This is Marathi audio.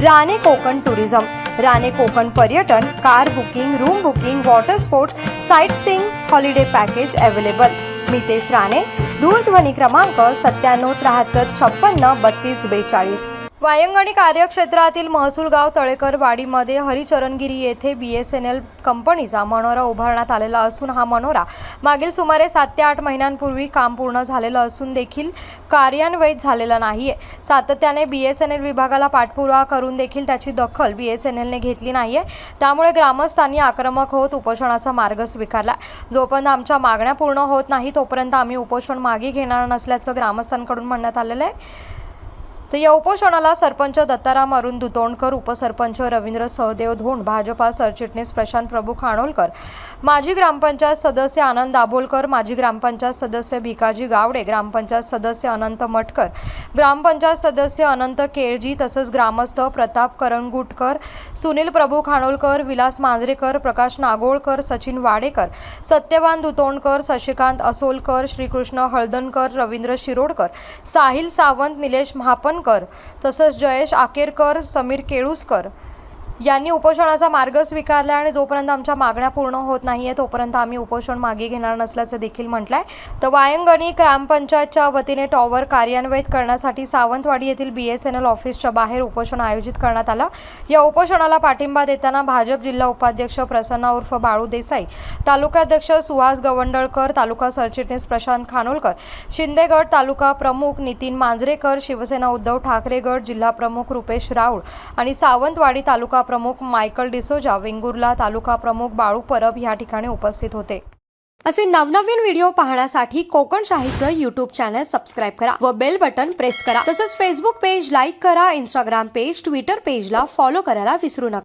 राणे कोकण टुरिझम. राणे कोकण पर्यटन car booking room booking water sports sightseeing holiday package available Mitesh Rane दूरध्वनी क्रमांक सत्त्याण्णव त्र्याहत्तर छप्पन्न बत्तीस बेचाळीस. वायंगणी कार्यक्षेत्रातील महसूल गाव हरिचरणगिरी येथे बी एस एन एल कंपनीचा मनोरा उभारण्यात आलेला असून हा मनोरा मागील सुमारे सात ते आठ महिन्यांपूर्वी काम पूर्ण झालेलं असून देखील कार्यान्वित झालेला नाही आहे सातत्याने बी एस एन एल विभागाला पाठपुरावा करून देखील त्याची दखल बी एस एन एलने घेतली नाही आहे त्यामुळे ग्रामस्थांनी आक्रमक होत उपोषणाचा मार्ग स्वीकारला. जोपर्यंत आमच्या मागण्या पूर्ण होत नाही तोपर्यंत आम्ही उपोषण मागे घेणार नसल्याचं ग्रामस्थांकडून म्हणण्यात आलेलं आहे. तर या उपोषणाला सरपंच दत्ताराम अरुण दुतोंडकर उपसरपंच रवींद्र सहदेव धोंड भाजपा सरचिटणीस प्रशांत प्रभू खानोलकर माजी ग्रामपंचायत सदस्य आनंद दाभोलकर माजी ग्रामपंचायत सदस्य भिकाजी गावडे ग्रामपंचायत सदस्य अनंत मटकर ग्रामपंचायत सदस्य अनंत केळजी तसंच ग्रामस्थ प्रताप करंगुटकर सुनील प्रभू खानोलकर विलास मांजरेकर प्रकाश नागोळकर सचिन वाडेकर सत्यवान दुतोंडकर शशिकांत असोलकर श्रीकृष्ण हळदणकर रवींद्र शिरोडकर साहिल सावंत निलेश महापनकर तसंच जयेश आकेरकर समीर केळुसकर यांनी उपोषणाचा मार्ग स्वीकारला आणि जोपर्यंत आमच्या मागण्या पूर्ण होत नाही आहे तोपर्यंत आम्ही उपोषण मागे घेणार नसल्याचं देखील म्हटलं आहे तर वायंगणी ग्रामपंचायतच्या वतीने टॉवर कार्यान्वित करण्यासाठी सावंतवाडी येथील बी एस एन एल ऑफिसच्या बाहेर उपोषण आयोजित करण्यात आलं. या उपोषणाला पाठिंबा देताना भाजप जिल्हा उपाध्यक्ष प्रसन्ना उर्फ बाळू देसाई तालुकाध्यक्ष सुहास गवंडळकर तालुका सरचिटणीस प्रशांत खानोलकर शिंदेगड तालुका प्रमुख नितीन मांजरेकर शिवसेना उद्धव ठाकरे गट जिल्हा प्रमुख रुपेश राऊळ आणि सावंतवाडी तालुका प्रमुख मायकल डिसोजा वेंगुर्ला तालुका प्रमुख बाळू परब या ठिकाणी उपस्थित होते. असे नवनवीन व्हिडिओ पाहण्यासाठी कोकणशाहीचं युट्यूब चॅनल सबस्क्राईब करा व बेल बटन प्रेस करा. तसंच फेसबुक पेज लाईक करा इंस्टाग्राम पेज ट्विटर पेजला फॉलो करायला विसरू नका.